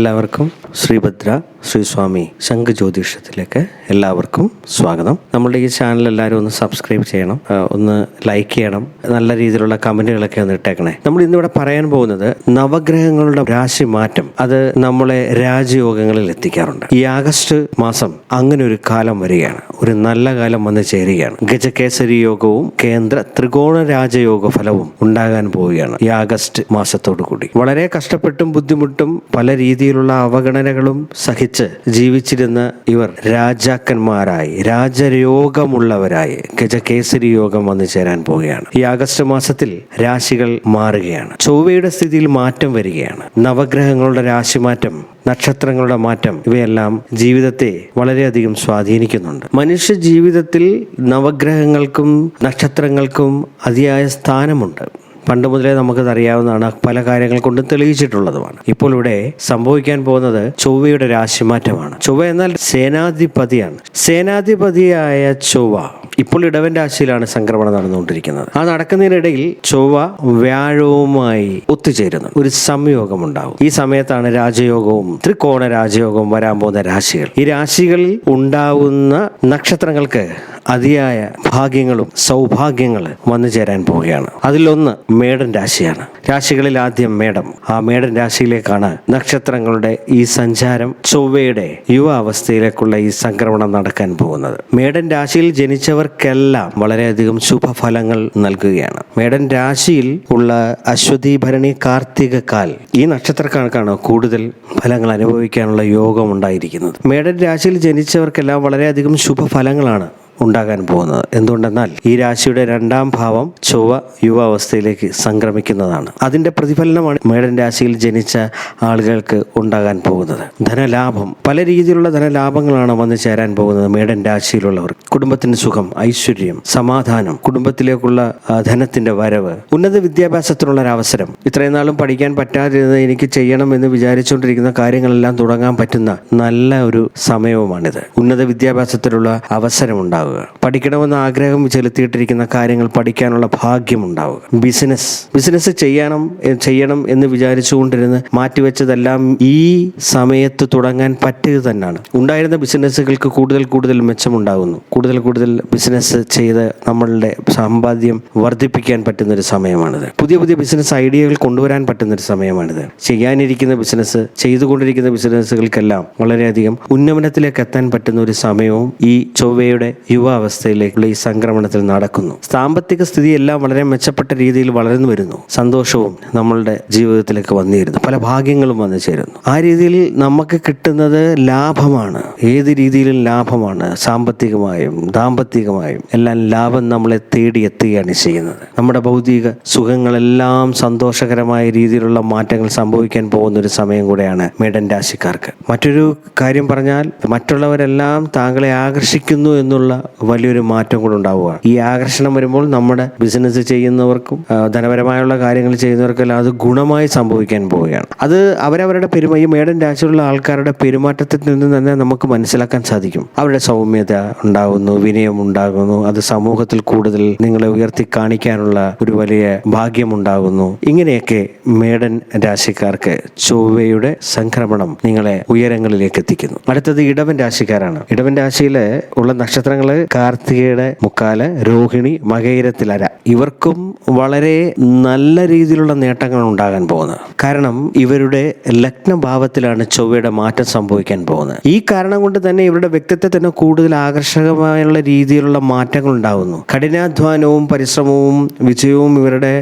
എല്ലാവർക്കും ശ്രീഭദ്ര ശ്രീസ്വാമി ശംഖ് ജ്യോതിഷത്തിലേക്ക് എല്ലാവർക്കും സ്വാഗതം. നമ്മളുടെ ഈ ചാനൽ എല്ലാവരും ഒന്ന് സബ്സ്ക്രൈബ് ചെയ്യണം ഒന്ന് ലൈക്ക് ചെയ്യണം നല്ല രീതിയിലുള്ള കമന്റുകളൊക്കെ ഒന്ന് ഇട്ടേക്കണേ. നമ്മൾ ഇന്നിവിടെ പറയാൻ പോകുന്നത് നവഗ്രഹങ്ങളുടെ രാശി മാറ്റം. അത് നമ്മളെ രാജയോഗങ്ങളിൽ എത്തിക്കാറുണ്ട്. ഈ ആഗസ്റ്റ് മാസം അങ്ങനെ ഒരു കാലം വരികയാണ്. ഒരു നല്ല കാലം വന്ന് ചേരുകയാണ്. ഗജകേസരി യോഗവും കേന്ദ്ര ത്രികോണ രാജയോഗ ഫലവും ഉണ്ടാകാൻ പോവുകയാണ് ഈ ആഗസ്റ്റ് മാസത്തോടു കൂടി. വളരെ കഷ്ടപ്പെട്ടും ബുദ്ധിമുട്ടും പല രീതിയിലുള്ള അവഗണനകളും സഹിച്ച് ജീവിച്ചിരുന്ന ഇവർ രാജാക്കന്മാരായി രാജരോഗമുള്ളവരായി ഗജകേസരി യോഗം വന്നു ചേരാൻ പോവുകയാണ്. ഈ ആഗസ്റ്റ് മാസത്തിൽ രാശികൾ മാറുകയാണ്. ചൊവ്വയുടെ സ്ഥിതിയിൽ മാറ്റം വരികയാണ്. നവഗ്രഹങ്ങളുടെ രാശിമാറ്റം നക്ഷത്രങ്ങളുടെ മാറ്റം ഇവയെല്ലാം ജീവിതത്തെ വളരെയധികം സ്വാധീനിക്കുന്നുണ്ട്. മനുഷ്യ ജീവിതത്തിൽ നവഗ്രഹങ്ങൾക്കും നക്ഷത്രങ്ങൾക്കും അതിയായ സ്ഥാനമുണ്ട്. പണ്ട് മുതലേ നമുക്കത് അറിയാവുന്നതാണ് പല കാര്യങ്ങൾ കൊണ്ട് തെളിയിച്ചിട്ടുള്ളതുമാണ്. ഇപ്പോൾ ഇവിടെ സംഭവിക്കാൻ പോകുന്നത് ചൊവ്വയുടെ രാശിമാറ്റമാണ്. ചൊവ്വ എന്നാൽ സേനാധിപതിയാണ്. സേനാധിപതിയായ ചൊവ്വ ഇപ്പോൾ ഇടവൻ രാശിയിലാണ് സംക്രമണം നടന്നുകൊണ്ടിരിക്കുന്നത്. ആ നടക്കുന്നതിനിടയിൽ ചൊവ്വ വ്യാഴവുമായി ഒത്തുചേരുന്നു. ഒരു സംയോഗം ഉണ്ടാവും ഈ സമയത്താണ് രാജയോഗവും ത്രികോണ രാജയോഗവും വരാൻ പോകുന്ന രാശികൾ. ഈ രാശികളിൽ ഉണ്ടാവുന്ന നക്ഷത്രങ്ങൾക്ക് അതിയായ ഭാഗ്യങ്ങളും സൗഭാഗ്യങ്ങൾ വന്നു ചേരാൻ പോവുകയാണ്. അതിലൊന്ന് മേടൻ രാശിയാണ്. രാശികളിൽ ആദ്യം മേടം. ആ മേടൻ രാശിയിലേക്കാണ് നക്ഷത്രങ്ങളുടെ ഈ സഞ്ചാരം ചൊവ്വയുടെ യുവാവസ്ഥയിലേക്കുള്ള ഈ സംക്രമണം നടക്കാൻ പോകുന്നത്. മേടൻ രാശിയിൽ ജനിച്ചവർക്കെല്ലാം വളരെയധികം ശുഭഫലങ്ങൾ നൽകുകയാണ്. മേടൻ രാശിയിൽ ഉള്ള അശ്വതി ഭരണി കാർത്തിക കാൽ ഈ നക്ഷത്രക്കാർക്കാണ് കൂടുതൽ ഫലങ്ങൾ അനുഭവിക്കാനുള്ള യോഗം ഉണ്ടായിരിക്കുന്നത്. മേടൻ രാശിയിൽ ജനിച്ചവർക്കെല്ലാം വളരെയധികം ശുഭഫലങ്ങളാണ് ഉണ്ടാകാൻ പോകുന്നത്. എന്തുകൊണ്ടെന്നാൽ ഈ രാശിയുടെ രണ്ടാം ഭാവം ചൊവ്വ യുവാവസ്ഥയിലേക്ക് സംക്രമിക്കുന്നതാണ്. അതിന്റെ പ്രതിഫലനമാണ് മേടൻ രാശിയിൽ ജനിച്ച ആളുകൾക്ക് ഉണ്ടാകാൻ പോകുന്നത്. ധനലാഭം പല രീതിയിലുള്ള ധനലാഭങ്ങളാണ് വന്നു ചേരാൻ പോകുന്നത് മേടൻ രാശിയിലുള്ളവർ. കുടുംബത്തിന് സുഖം ഐശ്വര്യം സമാധാനം കുടുംബത്തിലേക്കുള്ള ധനത്തിന്റെ വരവ് ഉന്നത വിദ്യാഭ്യാസത്തിനുള്ള ഒരു അവസരം. ഇത്രയും നാളും പഠിക്കാൻ പറ്റാതിരുന്നത് എനിക്ക് ചെയ്യണം എന്ന് വിചാരിച്ചുകൊണ്ടിരിക്കുന്ന കാര്യങ്ങളെല്ലാം തുടങ്ങാൻ പറ്റുന്ന നല്ല ഒരു സമയവുമാണിത്. ഉന്നത വിദ്യാഭ്യാസത്തിലുള്ള അവസരം ഉണ്ടാവുക. പഠിക്കണമെന്ന് ആഗ്രഹം ചെലുത്തിയിട്ടിരിക്കുന്ന കാര്യങ്ങൾ പഠിക്കാനുള്ള ഭാഗ്യം ഉണ്ടാവുക. ബിസിനസ് ബിസിനസ് ചെയ്യണം ചെയ്യണം എന്ന് വിചാരിച്ചുകൊണ്ടിരുന്ന് മാറ്റിവെച്ചതെല്ലാം ഈ സമയത്ത് തുടങ്ങാൻ പറ്റുക തന്നെയാണ്. ഉണ്ടായിരുന്ന ബിസിനസ്സുകൾക്ക് കൂടുതൽ കൂടുതൽ മെച്ചമുണ്ടാകുന്നു. കൂടുതൽ കൂടുതൽ ബിസിനസ് ചെയ്ത് നമ്മളുടെ സമ്പാദ്യം വർദ്ധിപ്പിക്കാൻ പറ്റുന്ന ഒരു സമയമാണിത്. പുതിയ പുതിയ ബിസിനസ് ഐഡിയകൾ കൊണ്ടുവരാൻ പറ്റുന്ന ഒരു സമയമാണിത്. ചെയ്യാനിരിക്കുന്ന ബിസിനസ് ചെയ്തുകൊണ്ടിരിക്കുന്ന ബിസിനസ്സുകൾക്കെല്ലാം വളരെയധികം ഉന്നമനത്തിലേക്ക് എത്താൻ പറ്റുന്ന ഒരു സമയവും ഈ ചൊവ്വയുടെ യുവാവസ്ഥയിലേക്കുള്ള ഈ സംക്രമണത്തിൽ നടക്കുന്നു. സാമ്പത്തിക സ്ഥിതി എല്ലാം വളരെ മെച്ചപ്പെട്ട രീതിയിൽ വളർന്നു വരുന്നു. സന്തോഷവും നമ്മളുടെ ജീവിതത്തിലേക്ക് വന്നിരുന്നു. പല ഭാഗ്യങ്ങളും വന്നു ചേരുന്നു. ആ രീതിയിൽ നമുക്ക് കിട്ടുന്നത് ലാഭമാണ്. ഏത് രീതിയിലും ലാഭമാണ്. സാമ്പത്തികമായും ദാമ്പത്തികമായും എല്ലാം ലാഭം നമ്മളെ തേടിയെത്തുകയാണ് ചെയ്യുന്നത്. നമ്മുടെ ഭൗതിക സുഖങ്ങളെല്ലാം സന്തോഷകരമായ രീതിയിലുള്ള മാറ്റങ്ങൾ സംഭവിക്കാൻ പോകുന്ന ഒരു സമയം കൂടെയാണ് മേഡൻ രാശിക്കാർക്ക്. മറ്റൊരു കാര്യം പറഞ്ഞാൽ മറ്റുള്ളവരെല്ലാം താങ്കളെ ആകർഷിക്കുന്നു എന്നുള്ള വലിയൊരു മാറ്റം കൂടെ ഉണ്ടാവുകയാണ്. ഈ ആകർഷണം വരുമ്പോൾ നമ്മുടെ ബിസിനസ് ചെയ്യുന്നവർക്കും ധനപരമായുള്ള കാര്യങ്ങൾ ചെയ്യുന്നവർക്കെല്ലാം അത് ഗുണമായി സംഭവിക്കാൻ പോവുകയാണ്. അത് അവരവരുടെ പെരുമ ഈ മേടൻ രാശിയിലുള്ള ആൾക്കാരുടെ പെരുമാറ്റത്തിൽ നിന്ന് തന്നെ നമുക്ക് മനസ്സിലാക്കാൻ സാധിക്കും. അവരുടെ സൗമ്യത ഉണ്ടാകുന്നു വിനയം ഉണ്ടാകുന്നു അത് സമൂഹത്തിൽ കൂടുതൽ നിങ്ങളെ ഉയർത്തി കാണിക്കാനുള്ള ഒരു വലിയ ഭാഗ്യമുണ്ടാകുന്നു ഇങ്ങനെയൊക്കെ മേഡൻ രാശിക്കാർക്ക് ചൊവ്വയുടെ സംക്രമണം നിങ്ങളെ ഉയരങ്ങളിലേക്ക് എത്തിക്കുന്നു. അടുത്തത് ഇടവൻ രാശിക്കാരാണ്. ഇടവൻ രാശിയിലെ ഉള്ള നക്ഷത്രങ്ങൾ കാർത്തികയുടെ മുക്കാൽ രോഹിണി മകയിരത്തിലര ഇവർക്കും വളരെ നല്ല രീതിയിലുള്ള നേട്ടങ്ങൾ ഉണ്ടാകാൻ പോകുന്നത്. കാരണം ഇവരുടെ ലഗ്നഭാവത്തിലാണ് ചൊവ്വയുടെ മാറ്റം സംഭവിക്കാൻ പോകുന്നത്. ഈ കാരണം കൊണ്ട് തന്നെ ഇവരുടെ വ്യക്തിത്വത്തിന് കൂടുതൽ ആകർഷകമായുള്ള രീതിയിലുള്ള മാറ്റങ്ങൾ ഉണ്ടാകുന്നു കഠിനാധ്വാനവും പരിശ്രമവും വിജയവും ഇവരുടെ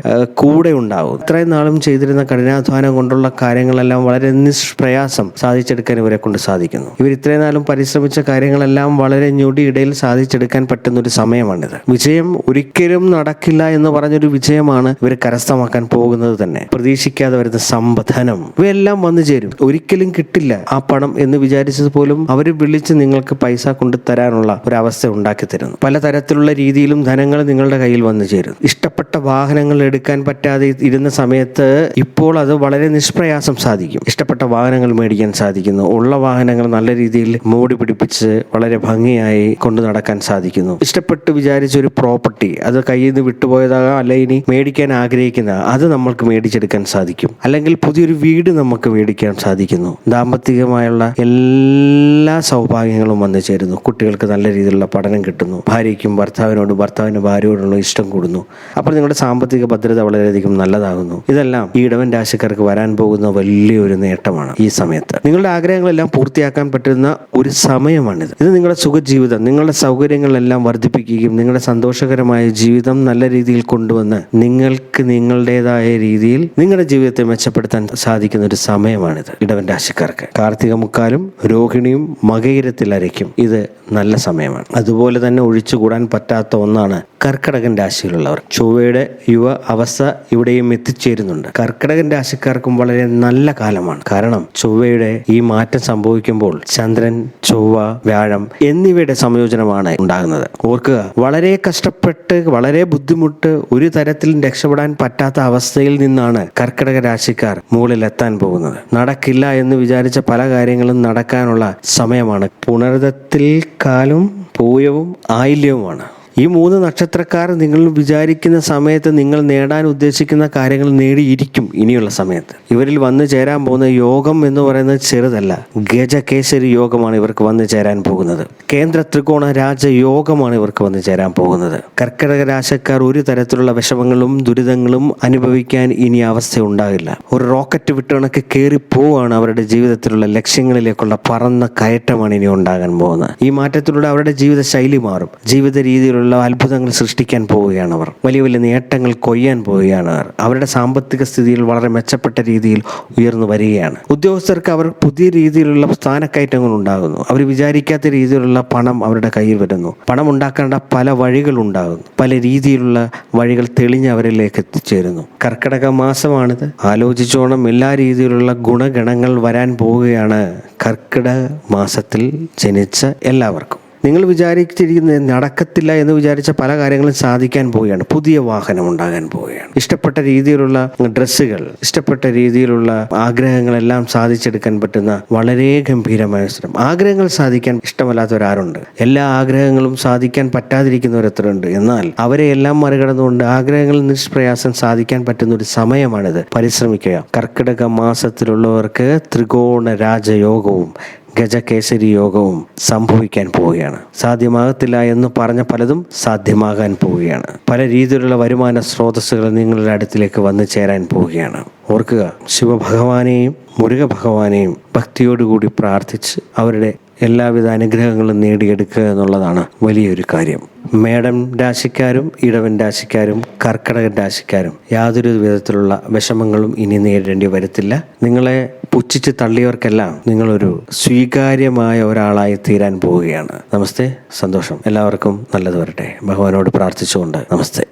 കൂടെ ഉണ്ടാകും ഇത്രയും നാളും ചെയ്തിരുന്ന കഠിനാധ്വാനം കൊണ്ടുള്ള കാര്യങ്ങളെല്ലാം വളരെ നിഷ്പ്രയാസം സാധിച്ചെടുക്കാൻ ഇവരെ കൊണ്ട് സാധിക്കുന്നു. ഇവർ ഇത്രയും നാളും പരിശ്രമിച്ച കാര്യങ്ങളെല്ലാം വളരെ ഞൊടിയിടയിൽ സാധിച്ചെടുക്കാൻ പറ്റുന്ന ഒരു സമയമാണിത്. വിജയം ഒരിക്കലും നടക്കില്ല എന്ന് പറഞ്ഞൊരു വിജയമാണ് ഇവർ കരസ്ഥമാക്കാൻ പോകുന്നത് തന്നെ. പ്രതീക്ഷിക്കാതെ വരുന്ന സമ്പധനം ഇവയെല്ലാം വന്നു ചേരും. ഒരിക്കലും കിട്ടില്ല ആ പണം എന്ന് വിചാരിച്ചത് പോലും അവർ വിളിച്ച് നിങ്ങൾക്ക് പൈസ കൊണ്ട് തരാനുള്ള ഒരു അവസ്ഥ ഉണ്ടാക്കി തരുന്നു. പലതരത്തിലുള്ള രീതിയിലും ധനങ്ങൾ നിങ്ങളുടെ കയ്യിൽ വന്നു ചേരും. ഇഷ്ടപ്പെട്ട വാഹനങ്ങൾ എടുക്കാൻ പറ്റാതെ ഇരുന്ന സമയത്ത് ഇപ്പോൾ അത് വളരെ നിഷ്പ്രയാസം സാധിക്കും. ഇഷ്ടപ്പെട്ട വാഹനങ്ങൾ മേടിക്കാൻ സാധിക്കുന്നു. ഉള്ള വാഹനങ്ങൾ നല്ല രീതിയിൽ മോടി പിടിപ്പിച്ച് വളരെ ഭംഗിയായി കൊണ്ടു പൂർത്തിയാക്കാൻ സാധിക്കുന്നു. ഇഷ്ടപ്പെട്ട് വിചാരിച്ച ഒരു പ്രോപ്പർട്ടി അത് കയ്യിൽ നിന്ന് വിട്ടുപോയതാകാം അല്ലെ ഇനി മേടിക്കാൻ ആഗ്രഹിക്കുന്ന അത് നമ്മൾക്ക് മേടിച്ചെടുക്കാൻ സാധിക്കും. അല്ലെങ്കിൽ പുതിയൊരു വീട് നമുക്ക് മേടിക്കാൻ സാധിക്കുന്നു. ദാമ്പത്തികമായുള്ള എല്ലാ സൗഭാഗ്യങ്ങളും വന്നു ചേരുന്നു. കുട്ടികൾക്ക് നല്ല രീതിയിലുള്ള പഠനം കിട്ടുന്നു. ഭാര്യയ്ക്കും ഭർത്താവിനോടും ഭർത്താവിന് ഭാര്യയോടുള്ള ഇഷ്ടം കൂടുന്നു. അപ്പോൾ നിങ്ങളുടെ സാമ്പത്തിക ഭദ്രത വളരെയധികം നല്ലതാകുന്നു. ഇതെല്ലാം ഈ ഇടവൻ രാശിക്കാർക്ക് വരാൻ പോകുന്ന വലിയൊരു നേട്ടമാണ് ഈ സമയത്ത്. നിങ്ങളുടെ ആഗ്രഹങ്ങളെല്ലാം പൂർത്തിയാക്കാൻ പറ്റുന്ന ഒരു സമയമാണിത്. ഇത് നിങ്ങളുടെ സുഖജീവിതം നിങ്ങളുടെ സൗകര്യങ്ങളെല്ലാം വർദ്ധിപ്പിക്കുകയും നിങ്ങളുടെ സന്തോഷകരമായ ജീവിതം നല്ല രീതിയിൽ കൊണ്ടുവന്ന് നിങ്ങൾക്ക് നിങ്ങളുടേതായ രീതിയിൽ നിങ്ങളുടെ ജീവിതത്തെ മെച്ചപ്പെടുത്താൻ സാധിക്കുന്ന ഒരു സമയമാണിത്. ഇടവൻ രാശിക്കാർക്ക് കാർത്തിക മുക്കാലും രോഹിണിയും മകയിരത്തിൽ അരയ്ക്കും. ഇത് നല്ല സമയമാണ്. അതുപോലെ തന്നെ ഒഴിച്ചുകൂടാൻ പറ്റാത്ത ഒന്നാണ് കർക്കടകൻ രാശിയിലുള്ളവർ. ചൊവ്വയുടെ യുവ അവസ്ഥ ഇവിടെയും എത്തിച്ചേരുന്നുണ്ട്. കർക്കടകൻ രാശിക്കാർക്കും വളരെ നല്ല കാലമാണ്. കാരണം ചൊവ്വയുടെ ഈ മാറ്റം സംഭവിക്കുമ്പോൾ ചന്ദ്രൻ ചൊവ്വ വ്യാഴം എന്നിവയുടെ സംയോജനമാണ് ഉണ്ടാകുന്നത്. ഓർക്കുക വളരെ കഷ്ടപ്പെട്ട് വളരെ ബുദ്ധിമുട്ട് ഒരു തരത്തിലും രക്ഷപ്പെടാൻ പറ്റാത്ത അവസ്ഥയിൽ നിന്നാണ് കർക്കിടക രാശിക്കാർ മുകളിൽ എത്താൻ പോകുന്നത്. നടക്കില്ല എന്ന് വിചാരിച്ച പല കാര്യങ്ങളും നടക്കാനുള്ള സമയമാണ്. പുണർതത്തിൽ കാലും പൂയവും ആയില്യവുമാണ്. ഈ മൂന്ന് നക്ഷത്രക്കാർ നിങ്ങൾ വിചാരിക്കുന്ന സമയത്ത് നിങ്ങൾ നേടാൻ ഉദ്ദേശിക്കുന്ന കാര്യങ്ങൾ നേടിയിരിക്കും ഇനിയുള്ള സമയത്ത്. ഇവരിൽ വന്നു ചേരാൻ പോകുന്ന യോഗം എന്ന് പറയുന്നത് ചെറുതല്ല. ഗജകേസരി യോഗമാണ് ഇവർക്ക് വന്നു ചേരാൻ പോകുന്നത്. കേന്ദ്ര ത്രികോണ രാജയോഗമാണ് ഇവർക്ക് വന്നു ചേരാൻ പോകുന്നത്. കർക്കിടക രാശക്കാർ ഒരു തരത്തിലുള്ള വിഷമങ്ങളും ദുരിതങ്ങളും അനുഭവിക്കാൻ ഇനി അവസ്ഥ ഉണ്ടാകില്ല. ഒരു റോക്കറ്റ് വിട്ടണക്ക് കയറി പോവാണ് അവരുടെ ജീവിതത്തിലുള്ള ലക്ഷ്യങ്ങളിലേക്കുള്ള പറന്ന കയറ്റമാണ് ഇനി ഉണ്ടാകാൻ പോകുന്നത്. ഈ മാറ്റത്തിലൂടെ അവരുടെ ജീവിത ശൈലി മാറും. ജീവിത രീതിയിലുള്ള അത്ഭുതങ്ങൾ സൃഷ്ടിക്കാൻ പോവുകയാണ് അവർ വലിയ വലിയ നേട്ടങ്ങൾ കൊയ്യാൻ പോവുകയാണ് അവർ അവരുടെ സാമ്പത്തിക സ്ഥിതിയിൽ വളരെ മെച്ചപ്പെട്ട രീതിയിൽ ഉയർന്നു വരികയാണ്. ഉദ്യോഗസ്ഥർക്ക് അവർ പുതിയ രീതിയിലുള്ള സ്ഥാനക്കയറ്റങ്ങൾ ഉണ്ടാകുന്നു. അവർ വിചാരിക്കാത്ത രീതിയിലുള്ള പണം അവരുടെ കയ്യിൽ വരുന്നു. പണം ഉണ്ടാക്കേണ്ട പല വഴികൾ ഉണ്ടാകുന്നു. പല രീതിയിലുള്ള വഴികൾ തെളിഞ്ഞ് അവരിലേക്ക് എത്തിച്ചേരുന്നു. കർക്കിടക മാസമാണിത്. ആലോചിച്ചോണം എല്ലാ രീതിയിലുള്ള ഗുണഗണങ്ങൾ വരാൻ പോവുകയാണ് കർക്കിടക മാസത്തിൽ ജനിച്ച എല്ലാവർക്കും. നിങ്ങൾ വിചാരിച്ചിരിക്കുന്ന നടക്കത്തില്ല എന്ന് വിചാരിച്ച പല കാര്യങ്ങളും സാധിക്കാൻ പോവുകയാണ്. പുതിയ വാഹനം ഉണ്ടാകാൻ പോവുകയാണ്. ഇഷ്ടപ്പെട്ട രീതിയിലുള്ള ഡ്രസ്സുകൾ ഇഷ്ടപ്പെട്ട രീതിയിലുള്ള ആഗ്രഹങ്ങളെല്ലാം സാധിച്ചെടുക്കാൻ പറ്റുന്ന വളരെ ഗംഭീരമായ ശ്രമം ആഗ്രഹങ്ങൾ സാധിക്കാൻ ഇഷ്ടമല്ലാത്തവരാരുണ്ട്. എല്ലാ ആഗ്രഹങ്ങളും സാധിക്കാൻ പറ്റാതിരിക്കുന്നവരെത്രയുണ്ട്. എന്നാൽ അവരെ എല്ലാം മറികടന്നുകൊണ്ട് ആഗ്രഹങ്ങൾ നിഷ്പ്രയാസം സാധിക്കാൻ പറ്റുന്ന ഒരു സമയമാണിത്. പരിശ്രമിക്കുക. കർക്കിടക മാസത്തിലുള്ളവർക്ക് ത്രികോണ രാജയോഗവും ഗജകേസരി യോഗവും സംഭവിക്കാൻ പോവുകയാണ്. സാധ്യമാകത്തില്ല എന്ന് പറഞ്ഞ പലതും സാധ്യമാകാൻ പോവുകയാണ്. പല രീതിയിലുള്ള വരുമാന സ്രോതസ്സുകൾ നിങ്ങളുടെ അടുത്തിലേക്ക് വന്നു ചേരാൻ പോവുകയാണ്. ഓർക്കുക ശിവഭഗവാനെയും മുരുക ഭഗവാനെയും ഭക്തിയോടുകൂടി പ്രാർത്ഥിച്ച് അവരുടെ എല്ലാവിധ അനുഗ്രഹങ്ങളും നേടിയെടുക്കുക എന്നുള്ളതാണ് വലിയൊരു കാര്യം. മേടം രാശിക്കാരും ഇടവൻ രാശിക്കാരും കർക്കടകൻ രാശിക്കാരും യാതൊരു വിധത്തിലുള്ള വിഷമങ്ങളും ഇനി നേരിടേണ്ടി വരത്തില്ല. നിങ്ങളെ പുച്ഛിച്ച് തള്ളിയവർക്കെല്ലാം നിങ്ങളൊരു സ്വീകാര്യമായ ഒരാളായി തീരാൻ പോവുകയാണ്. നമസ്തേ. സന്തോഷം. എല്ലാവർക്കും നല്ലത് വരട്ടെ. ഭഗവാനോട് പ്രാർത്ഥിച്ചുകൊണ്ട് നമസ്തേ.